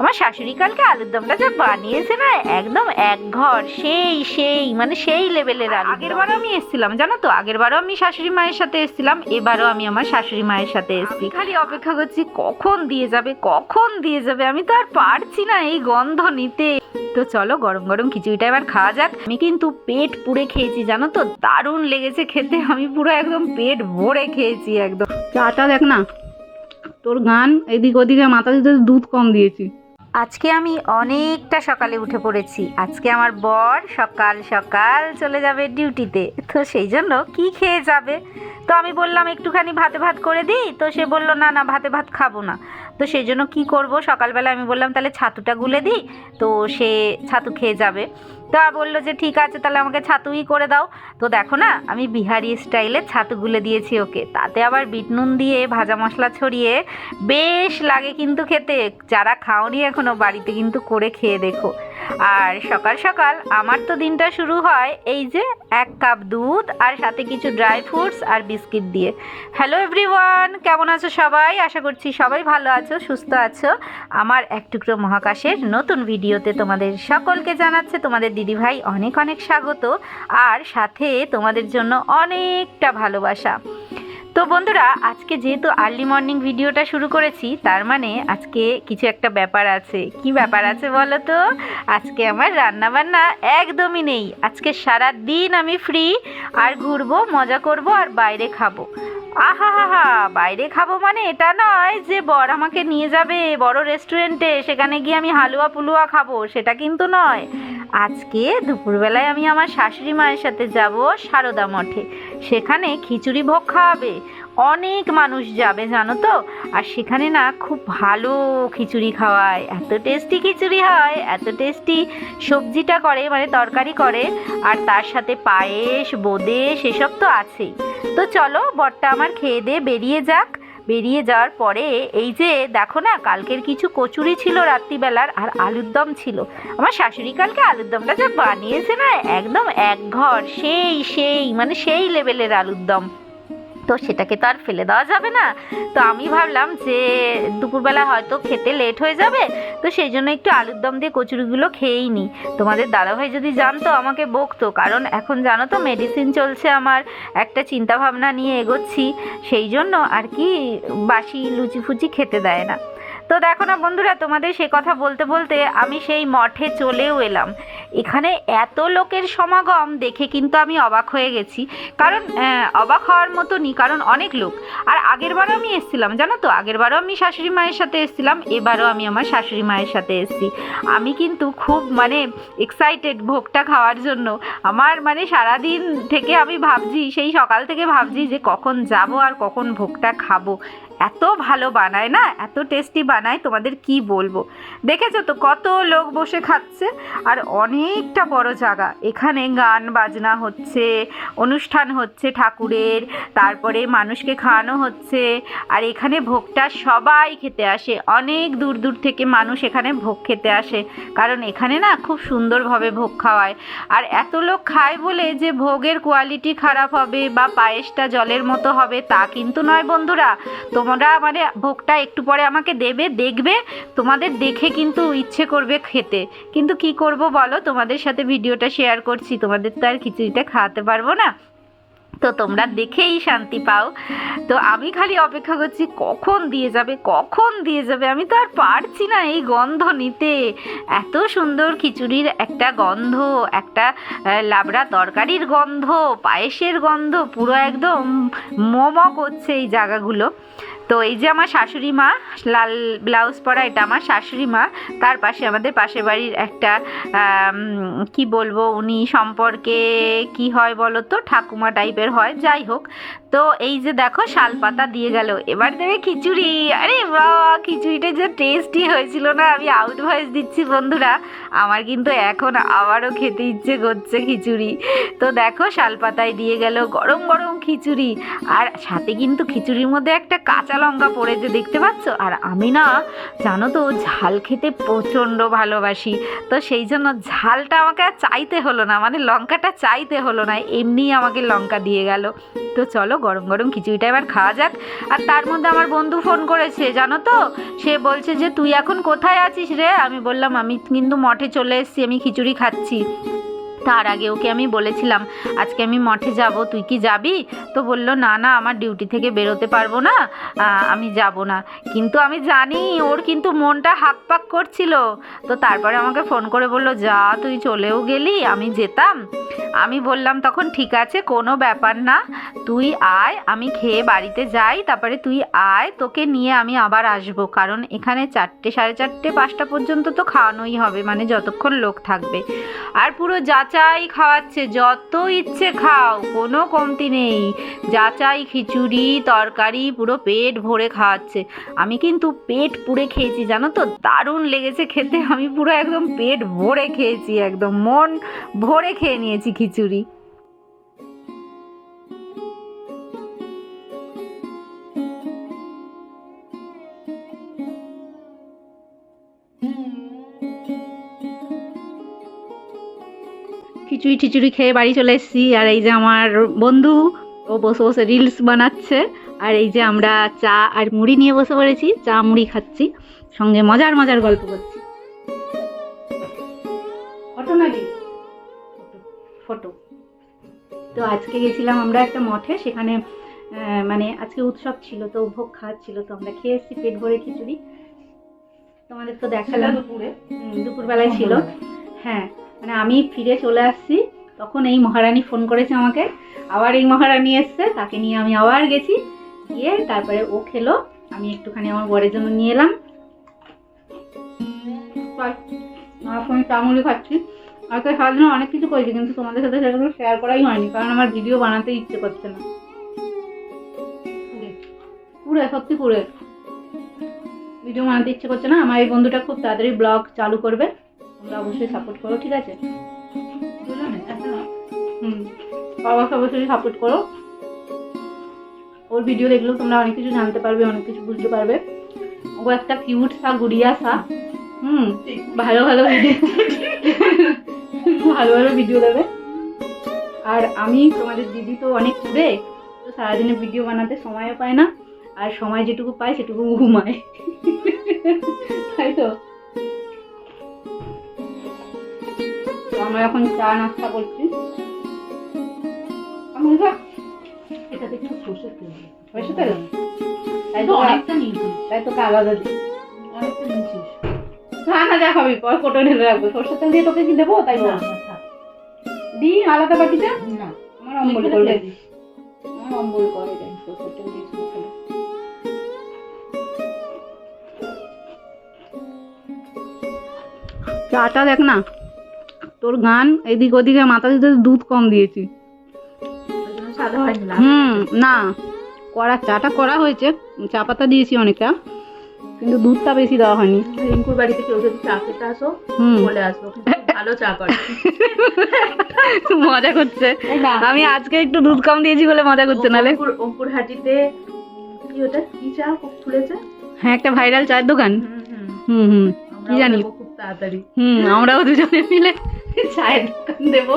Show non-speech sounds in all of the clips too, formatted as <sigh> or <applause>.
আমার শাশুড়ি কালকে আলুর দমটা যা বানিয়েছে না একদম এক ঘর সেই সেই মানে সেই লেভেলের আলু আগের বারও আমি এসেছিলাম জানো তো? আগের বারও আমি শাশুড়ি মায়ের সাথে এসেছিলাম এবারও আমি আমার শাশুড়ি মায়ের সাথে এসেছি। খালি অপেক্ষা করছি কখন দিয়ে যাবে কখন দিয়ে যাবে আমি তো আর পারছি না এই গন্ধ নিতে। তো চলো গরম গরম খিচুড়িটা এবার খাওয়া যাক। আমি কিন্তু পেট পুড়ে খেয়েছি জানো তো? দারুণ লেগেছে খেতে আমি পুরো একদম পেট ভরে খেয়েছি একদম। চাটা দেখ না তোর গান এদিক ওদিকে মাথা দিতে দুধ কম দিয়েছি। আজকে আমি অনেকটা সকালে উঠে পড়েছি। আজকে আমার বর সকাল সকাল চলে যাবে ডিউটিতে। তো সেই জন্য কি খেয়ে যাবে? তো আমি বললাম, একটুখানি ভাতে ভাত করে দিই? তো সে বলল, না না, ভাতে ভাত খাব না। তো সেই জন্য কী করব? সকালবেলা আমি বললাম, তাহলে ছাতুটা গুলে দিই। তো সে ছাতু খেয়ে যাবে। তা বলল যে, ঠিক আছে, তাহলে আমাকে ছাতুই করে দাও। তো দেখো না, আমি বিহারি স্টাইলে ছাতু গুলে দিয়েছি ওকে। তাতে আবার বিট নুন দিয়ে ভাজা মশলা ছড়িয়ে বেশ লাগে কিন্তু খেতে। যারা খাওনি এখনও, বাড়িতে কিন্তু করে খেয়ে দেখো। আর সকাল সকাল আমার তো দিনটা শুরু হয় এই যে এক কাপ দুধ আর সাথে কিছু ড্রাই ফ্রুটস আর বিস্কিট দিয়ে। হ্যালো এভরিওয়ান কেমন আছো সবাই? আশা করছি সবাই ভালো আছো, সুস্থ আছো। আমার এক টুকরো মহাকাশের নতুন ভিডিওতে তোমাদের সকলকে জানাচ্ছে তোমাদের দিদিভাই অনেক অনেক স্বাগত, আর সাথে তোমাদের জন্য অনেকটা ভালোবাসা। তো বন্ধুরা, আজকে যেহেতু আর্লি মর্নিং ভিডিওটা শুরু করেছি, তার মানে আজকে কিছু একটা ব্যাপার আছে। কি ব্যাপার আছে বলো তো? আজকে আমার রান্না বান্না একদমই নেই। আজকে সারা দিন আমি ফ্রি আর ঘুরবো, মজা করব, আর বাইরে খাব। আহা বাইরে খাব মানে এটা নয় যে বর আমাকে নিয়ে যাবে বড় রেস্টুরেন্টে সেখানে গিয়ে আমি হালুয়া পুলুয়া খাব, সেটা কিন্তু নয়। আজকে দুপুরবেলায় আমি আমার শাশুড়ি মায়ের সাথে যাব সারদা মঠে। সেখানে খিচুড়ি ভোগ খাওয়াবে। অনেক মানুষ যাবে, জানো তো? আর সেখানে না খুব ভালো খিচুড়ি খাওয়ায়। এত টেস্টি খিচুড়ি হয়, এত টেস্টি সবজিটা করে মানে তরকারি করে। আর তার সাথে পায়েস বোদে সেসব তো আছেই। তো চলো, বরটা আমার খেয়ে দিয়ে বেরিয়ে যাক। বেরিয়ে যাওয়ার পরে এই যে দেখো না, কালকের কিছু কচুরি ছিল রাত্রিবেলার আর আলুর দম ছিল। আমার শাশুড়ি কালকে আলুর দমটা যা বানিয়েছে না, একদম এক ঘর, সেই সেই মানে সেই লেভেলের আলুর দম। তো সেটাকে তো আর ফেলে দেওয়া যাবে না। তো আমি ভাবলাম যে দুপুরবেলা হয়তো খেতে লেট হয়ে যাবে, তো সেই জন্য একটু আলুর দম দিয়ে কচুরিগুলো খেয়েই নিই। তোমাদের দাদাভাই যদি জানতো আমাকে বকতো, কারণ এখন জানো তো মেডিসিন চলছে আমার, একটা চিন্তা ভাবনা নিয়ে এগোচ্ছি, সেই জন্য আর কি বাসি লুচি ফুচি খেতে দেয় না। তো দেখো না বন্ধুরা, তোমাদের সে কথা বলতে বলতে আমি সেই মঠে চলেও এলাম। এখানে এত লোকের সমাগম দেখে কিন্তু আমি অবাক হয়ে গেছি। কারণ অবাক হওয়ার মতনই কারণ অনেক লোক। আর আগেরবারও আমি এসেছিলাম, জানো তো? আগেরবারও আমি শাশুড়ি মায়ের সাথে এসেছিলাম, এবারও আমি আমার শাশুড়ি মায়ের সাথে এসেছি। আমি কিন্তু খুব মানে এক্সাইটেড ভোগটা খাওয়ার জন্য। আমার মানে সারাদিন থেকে আমি ভাবছি, সেই সকাল থেকে ভাবছি যে কখন যাব আর কখন ভোগটা খাব। এত ভালো বানায় না? এত টেস্টি বানায়, তোমাদের কি বলব? দেখেছ তো কত লোক বসে খাচ্ছে? আর অনেকটা বড় জায়গা। এখানে গান বাজনা হচ্ছে, অনুষ্ঠান হচ্ছে ঠাকুরের, তারপরে মানুষকে খাওয়ানো হচ্ছে, আর এখানে ভোগটা সবাই খেতে আসে। অনেক দূর দূর থেকে মানুষ এখানে ভোগ খেতে আসে। কারণ এখানে না খুব সুন্দরভাবে ভোগ খাওয়ায়। আর এত লোক খায় বলে যে ভোগের কোয়ালিটি খারাপ হবে বা পায়েসটা জলের মতো হবে, তা কিন্তু নয় বন্ধুরা। তোমরা মানে ভোগটা একটু পরে আমাকে দেবে, দেখবে, তোমাদের দেখে কিন্তু ইচ্ছে করবে খেতে। কিন্তু কি করব বলো? তোমাদের সাথে ভিডিওটা শেয়ার করছি, তোমাদের তো আর খিচুড়িটা খাওয়াতে পারব না। তো তোমরা দেখেই শান্তি পাও। তো আমি খালি অপেক্ষা করছি, কখন দিয়ে যাবে, কখন দিয়ে যাবে? আমি তো আর পারছি না এই গন্ধ নিতে। এত সুন্দর খিচুড়ির একটা গন্ধ, একটা লাবড়া তরকারির গন্ধ, পায়েসের গন্ধ, পুরো একদম মম করছে এই জায়গাগুলো। তো এই যে আমার শাশুড়ি মা, লাল ব্লাউজ পরা, এটা আমার শাশুড়ি মা। তার পাশে আমাদের পাশের বাড়ির একটা কি বলব, উনি সম্পর্কে কি হয় বলো তো ঠাকুমা টাইপের হয়, যাই হোক। তো এই যে দেখো শাল পাতা দিয়ে গেল। এবার দেবে খিচুড়ি। আরে বাবা, খিচুড়িটা যে টেস্টি হয়েছিল না, আমি আউট ভয়েস দিচ্ছি বন্ধুরা। আমার কিন্তু এখন আবারও খেতে ইচ্ছে করছে খিচুড়ি। তো দেখো শাল পাতায় দিয়ে গেল গরম গরম খিচুড়ি। আর সাথে কিন্তু খিচুড়ির মধ্যে একটা কাঁচা লঙ্কা পড়েছে, দেখতে পাচ্ছ? আর আমি না, জানো তো, ঝাল খেতে প্রচণ্ড ভালোবাসি। তো সেই জন্য ঝালটা আমাকে আর চাইতে হলো না মানে লঙ্কাটা চাইতে হলো না, এমনিই আমাকে লঙ্কা দিয়ে গেল। তো চলো গরম গরম খিচুড়িটা এবার খাওয়া যাক। আর তার মধ্যে আমার বন্ধু ফোন করেছে, জানো তো? সে বলছে যে, তুই এখন কোথায় আছিস রে? আমি বললাম, আমি কিন্তু মঠে চলে এসেছি, আমি খিচুড়ি খাচ্ছি। তার আগে ওকে আমি বলেছিলাম, আজকে আমি মঠে যাব, তুই কি যাবি? তো বলল, না না, আমার ডিউটি থেকে বেরোতে পারব না আমি যাব না। কিন্তু আমি জানি, ওর কিন্তু মনটা হাক পাক করছিল। তো তারপরে আমাকে ফোন করে বলল, যা, তুই চলেও গেলি, আমি যেতাম। আমি বললাম, তখন ঠিক আছে, কোনো ব্যাপার না, তুই আয়, আমি খেয়ে বাড়িতে যাই, তারপরে তুই আয়, তোকে নিয়ে আমি আবার আসব, কারণ এখানে চারটে, সাড়ে চারটে, পাঁচটা পর্যন্ত তো খাওয়ানোই হবে মানে যতক্ষণ লোক থাকবে। আর পুরো যাচাই খাওয়াচ্ছে, যত ইচ্ছে খাও, কোনো কমতি নেই। যাচাই খিচুড়ি, তরকারি, পুরো পেট ভরে খাওয়াচ্ছে। আমি কিন্তু পেট পুড়ে খেয়েছি, জানো তো? দারুণ লেগেছে খেতে। আমি পুরো একদম পেট ভরে খেয়েছি, একদম মন ভরে খেয়ে নিয়েছি খিচুড়ি। খিচুড়ি টিচুড়ি খেয়ে বাড়ি চলে এসেছি। আর এই যে আমার বন্ধু ও বসে বসে রিলস বানাচ্ছে। আর এই যে আমরা চা আর মুড়ি নিয়ে বসে পড়েছি চা মুড়ি খাচ্ছি সঙ্গে মজার মজার গল্প করছি। ফটো নাকি? ফটো। তো আজকে গেছিলাম আমরা একটা মঠে সেখানে মানে আজকে উৎসব ছিল তো ভোগ খাওয়াচ্ছিল তো আমরা খেয়ে এসেছি পেট ভরে খিচুড়ি। তোমাদের তো দেখালাম। দুপুরে। দুপুরবেলায় ছিল। হ্যাঁ মানে আমি ফিরে চলে আসছি। তখন এই মহারানী ফোন করেছে আমাকে। আবার এই মহারানী এসছে, তাকে নিয়ে আমি আবার গেছি। গিয়ে তারপরে ও খেলো। আমি একটুখানি আমার বরের জন্য নিয়ে এলাম। এখন চামুড়ি খাচ্ছি। আজকে সারাদিনে অনেক কিছু করেছি, কিন্তু তোমাদের সাথে সেগুলো শেয়ার করাই হয়নি, কারণ আমার ভিডিও বানাতে ইচ্ছে করছে না। পুরে, সত্যি পুরে। ভিডিও বানাতে ইচ্ছে করছে না। আমার এই বন্ধুটা খুব তাড়াতাড়ি ব্লগ চালু করবে। তোমরা অবশ্যই সাপোর্ট করো ঠিক আছে? হুম অবশ্যই অবশ্যই সাপোর্ট করো। ওর ভিডিও দেখলেও তোমরা অনেক কিছু জানতে পারবে অনেক কিছু বুঝতে পারবে। ও একটা কিউট সা গুড়িয়া সা। হুম ভালো ভালো ভিডিও ভালো ভালো ভিডিও দেবে। আর আমি তোমাদের দিদি তো অনেক দূরে তো সারাদিনে ভিডিও বানাতে সময়ও পায় না। আর সময় যেটুকু পায় সেটুকু ঘুমায়। তাই তো? আমরা এখন চা নাস্তা করছি। এটাতে একটু সর্ষের তেল দিই। তেল? তাই তো অনেকটা নিয়েছিস তাই তো কাগজে অনেকটা নিয়েছিস খা না যা খাবি পর ঢেলে রাখব। সরষের তেল দিয়ে তোকে কি দেবো? তাই না, না না, আলাদা বাটিতে? না। আমার অম্বল করবে। আমার অম্বল করে দেয় সরষের তেল দিয়ে চাটা দেখ না। তোর গান এদিক ওদিকে মাথা দিতে দুধ কম দিয়েছি। হুম না করা চাটা করা হয়েছে চা পাতা দিয়েছি অনেকটা কিন্তু দুধটা বেশি দেওয়া হয়নি। রিঙ্কুর বাড়িতে কেউ যদি চা খেতে আসো বলে খুব ভালো চা করে। <laughs> মজা করছে। আমি আজকে একটু দুধ কম দিয়েছি বলে মজা করছে নালে। অঙ্কুর হাটিতে কি ওটা? কি চা খুলেছে হ্যাঁ একটা ভাইরাল চায়ের দোকান। হুম হুম। আমরাও জানি? খুব তাড়াতাড়ি। হুম আমরাও দুজনে মিলে চায়ের দোকান দেবো।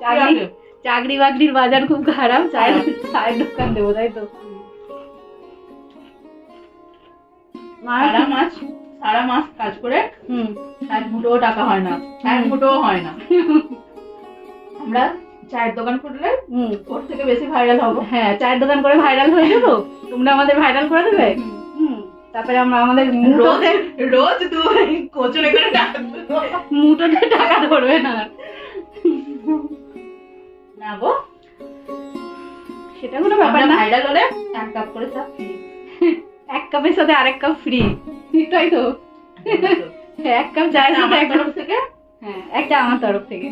চাকরি চাকরি বাকরির বাজার খুব খারাপ চায়ের চায়ের দোকান দেবো তাই তো? সারা মাস সারা মাস কাজ করে? হুম। এক মুঠোও টাকা হয় না। এক মুঠোও হয় না। আমরা চায়ের দোকান খুললে হুম। ওর থেকে বেশি ভাইরাল হব। হ্যাঁ চায়ের দোকান করে ভাইরাল হয়ে যাব? তোমরা আমাদের ভাইরাল করে দেবে? তারপরে আমরা আমাদের মুঠোতে রোজ তুই কোচনে করে টাকা। মুঠোতে টাকা ধরবে না। না গো। সেটা কোনো ব্যাপার না। ভাইরাল হলে এক কাপ করে চা ফ্রি এক কাপের সাথে আরেক কাপ ফ্রি তাই তো। এক কাপ চায়ের সাথে এক তরফ থেকে? হ্যাঁ একটা আমার তরফ থেকে।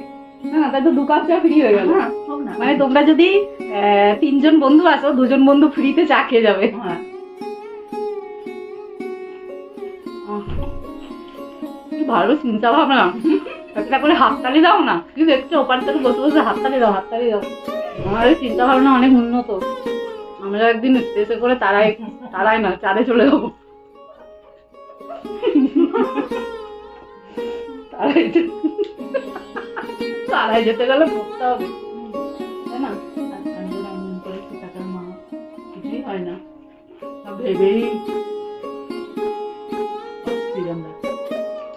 না তাই তো দু কাপ চা ফ্রি হয়ে গেল। হ্যাঁ, না। মানে তোমরা যদি আহ, তিনজন বন্ধু আসো দুজন বন্ধু ফ্রিতে চা খেয়ে যাবে। হ্যাঁ। ভালো চিন্তা ভাবনা। একটা করে হাততালি দাও না। কি দেখছ? ওপার থেকে বসে বসে হাততালি দাও হাততালি দাও। আমাদের চিন্তা ভাবনা অনেক উন্নত। আমরা একদিন স্পেসে করে তারাই তারাই না চাঁদে চলে যাব। তারাই যেতে গেলে পড়তে হবে। তাই না? হয় না। ভেবেই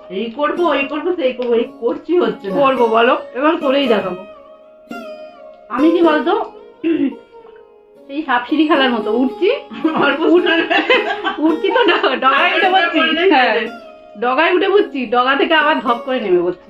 এই করব এই করব সেই করব এই করছি হচ্ছে করব বলো। এবং করেই দেখাবো। আমি কি বলতো সেই সাপ সিঁড়ি খেলার মতো উঠছি। <laughs> উঠছি তো ডগায় উঠে পড়ছি হ্যাঁ ডগায় উঠে পড়ছি ডগা থেকে আবার ধপ করে নেমে পড়ছি